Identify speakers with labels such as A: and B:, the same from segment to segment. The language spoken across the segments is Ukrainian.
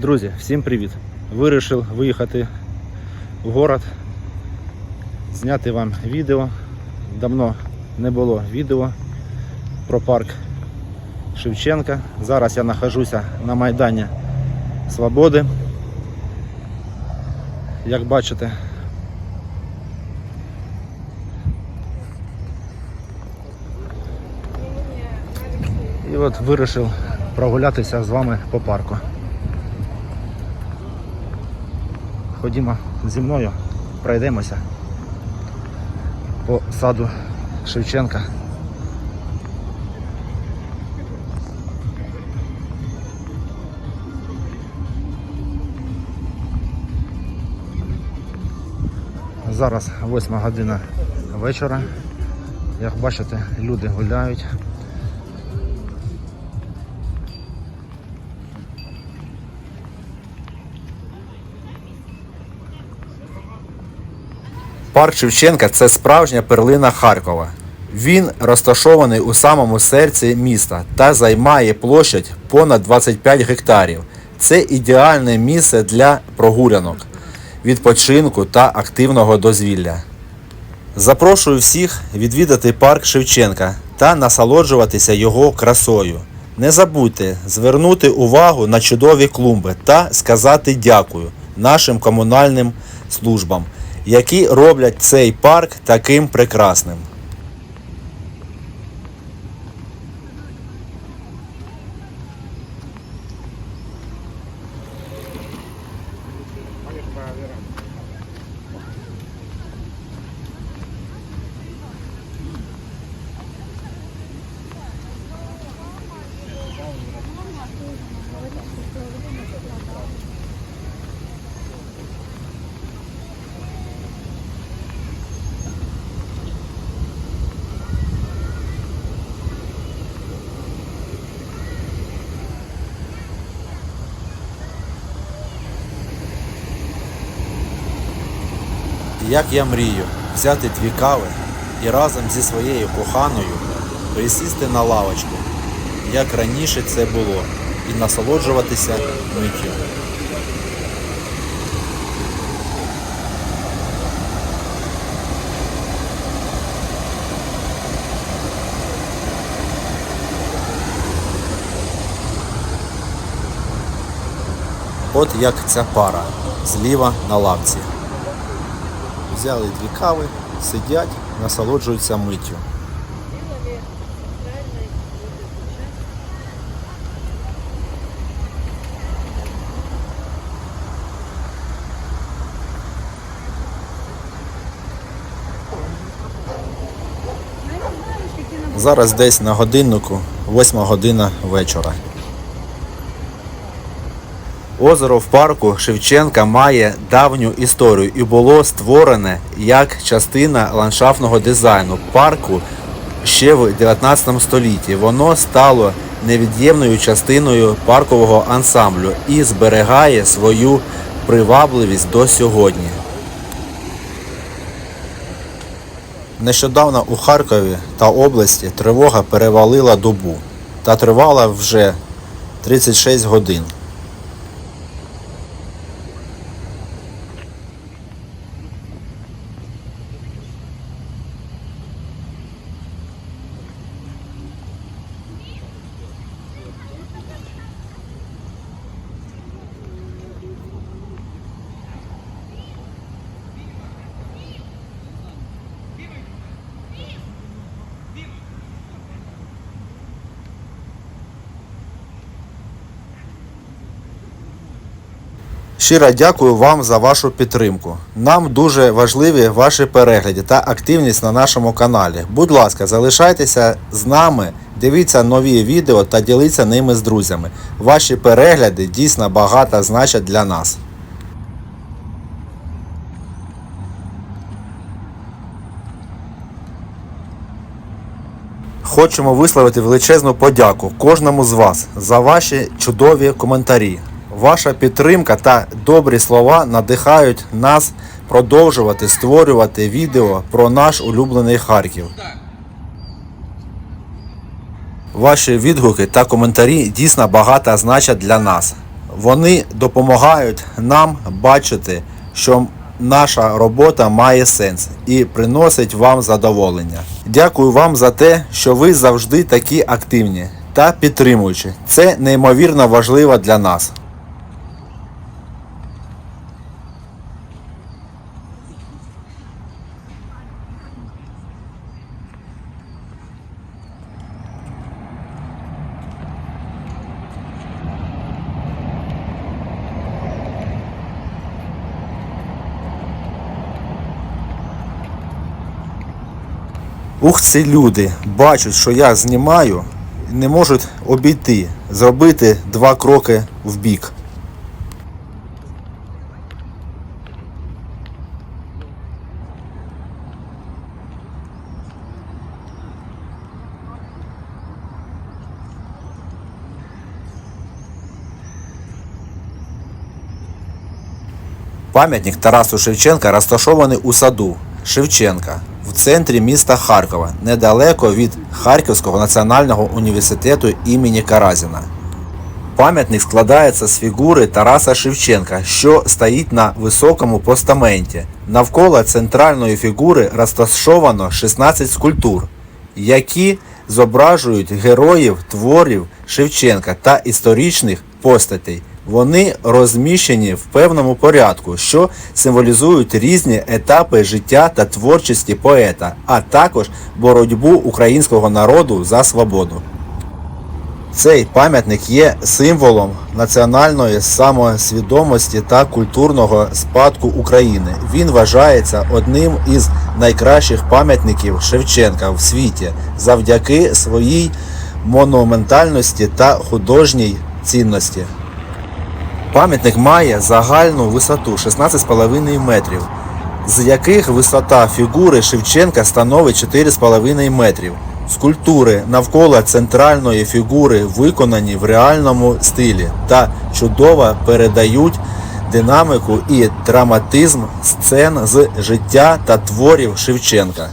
A: Друзі, всім привіт! Вирішив виїхати в город, зняти вам відео. Давно не було відео про парк Шевченка. Зараз я знаходжуся на Майдані Свободи. Як бачите, і от вирішив прогулятися з вами по парку. Ходімо зі мною, пройдемося по саду Шевченка. Зараз 8 година вечора. Як бачите, люди гуляють.
B: Парк Шевченка це справжня перлина Харкова. Він розташований у самому серці міста та займає площадь понад 25 гектарів. Це ідеальне місце для прогулянок, відпочинку та активного дозвілля. Запрошую всіх відвідати парк Шевченка та насолоджуватися його красою. Не забудьте звернути увагу на чудові клумби та сказати дякую нашим комунальним службам, які роблять цей парк таким прекрасним. Як я мрію взяти дві кави і разом зі своєю коханою присісти на лавочку, як раніше це було, і насолоджуватися миттю. От як ця пара зліва на лавці. Взяли дві кави, сидять, насолоджуються миттю. Зараз десь на годиннику, 8 година вечора. Озеро в парку Шевченка має давню історію і було створене як частина ландшафтного дизайну парку ще в 19 столітті. Воно стало невід'ємною частиною паркового ансамблю і зберігає свою привабливість до сьогодні. Нещодавно у Харкові та області тривога перевалила добу та тривала вже 36 годин. Щиро дякую вам за вашу підтримку. Нам дуже важливі ваші перегляди та активність на нашому каналі. Будь ласка, залишайтеся з нами, дивіться нові відео та діліться ними з друзями. Ваші перегляди дійсно багато значать для нас. Хочемо висловити величезну подяку кожному з вас за ваші чудові коментарі. Ваша підтримка та добрі слова надихають нас продовжувати створювати відео про наш улюблений Харків. Ваші відгуки та коментарі дійсно багато значать для нас. Вони допомагають нам бачити, що наша робота має сенс і приносить вам задоволення. Дякую вам за те, що ви завжди такі активні та підтримуючі. Це неймовірно важливо для нас. Ух, ці люди бачать, що я знімаю, не можуть обійти, зробити два кроки в бік. Пам'ятник Тарасу Шевченка розташований у саду Шевченка в центрі міста Харкова, недалеко від Харківського національного університету імені Каразіна. Пам'ятник складається з фігури Тараса Шевченка, що стоїть на високому постаменті. Навколо центральної фігури розташовано 16 скульптур, які зображують героїв творів Шевченка та історичних постатей. Вони розміщені в певному порядку, що символізують різні етапи життя та творчості поета, а також боротьбу українського народу за свободу. Цей пам'ятник є символом національної самосвідомості та культурного спадку України. Він вважається одним із найкращих пам'ятників Шевченка в світі завдяки своїй монументальності та художній цінності. Пам'ятник має загальну висоту 16,5 метрів, з яких висота фігури Шевченка становить 4,5 метрів. Скульптури навколо центральної фігури виконані в реальному стилі та чудово передають динаміку і драматизм сцен з життя та творів Шевченка.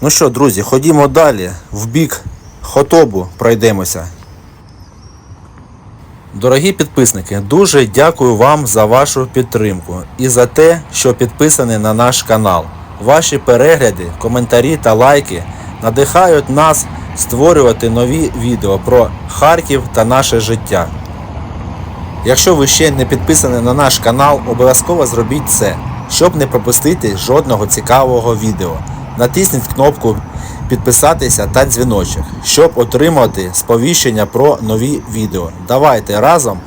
B: Ну що, друзі, ходімо далі. В бік Хотобу пройдемося. Дорогі підписники, дуже дякую вам за вашу підтримку і за те, що підписані на наш канал. Ваші перегляди, коментарі та лайки надихають нас створювати нові відео про Харків та наше життя. Якщо ви ще не підписані на наш канал, обов'язково зробіть це, щоб не пропустити жодного цікавого відео. Натисніть кнопку підписатися та дзвіночок, щоб отримати сповіщення про нові відео. Давайте разом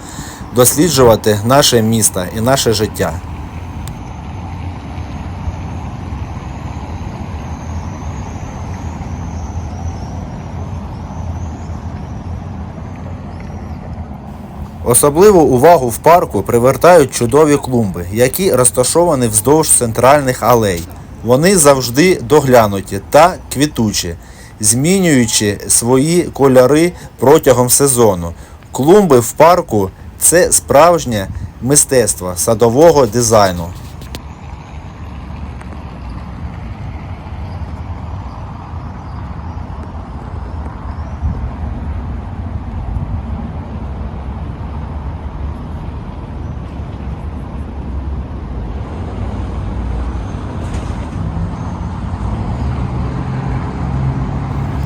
B: досліджувати наше місто і наше життя. Особливу увагу в парку привертають чудові клумби, які розташовані вздовж центральних алей. Вони завжди доглянуті та квітучі, змінюючи свої кольори протягом сезону. Клумби в парку це справжнє мистецтво садового дизайну.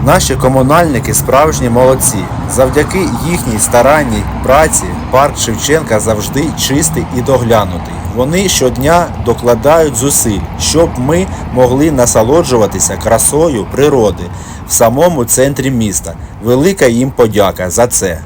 B: Наші комунальники справжні молодці. Завдяки їхній старанній праці парк Шевченка завжди чистий і доглянутий. Вони щодня докладають зусиль, щоб ми могли насолоджуватися красою природи в самому центрі міста. Велика їм подяка за це.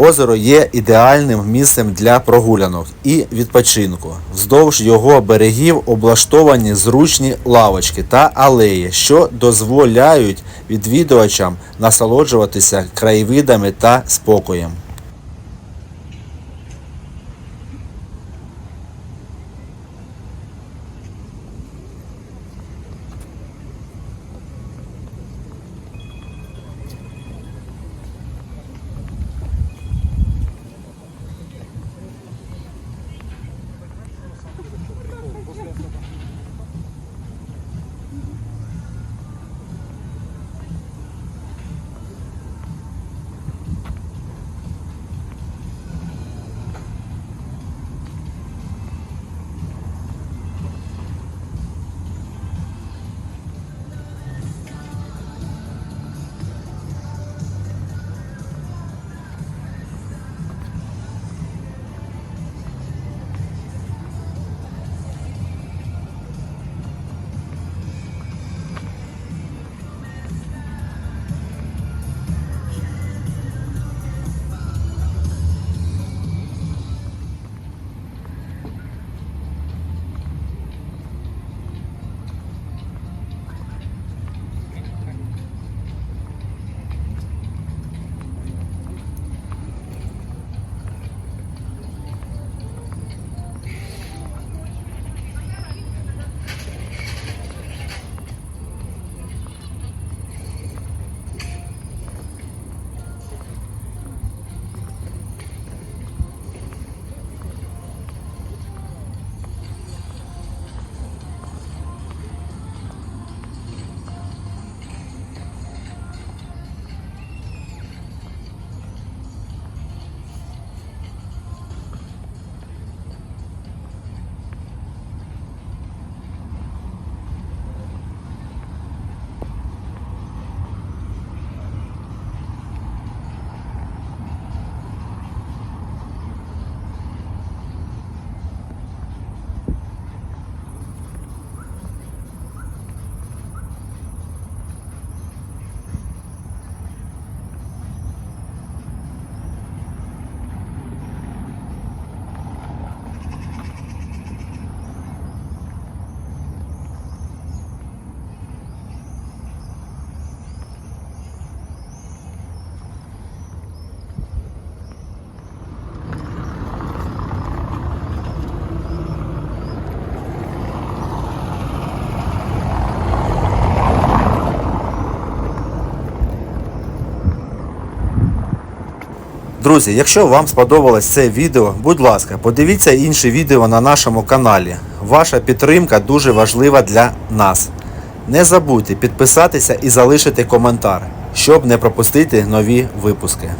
B: Озеро є ідеальним місцем для прогулянок і відпочинку. Вздовж його берегів облаштовані зручні лавочки та алеї, що дозволяють відвідувачам насолоджуватися краєвидами та спокоєм. Друзі, якщо вам сподобалось це відео, будь ласка, подивіться інші відео на нашому каналі. Ваша підтримка дуже важлива для нас. Не забудьте підписатися і залишити коментар, щоб не пропустити нові випуски.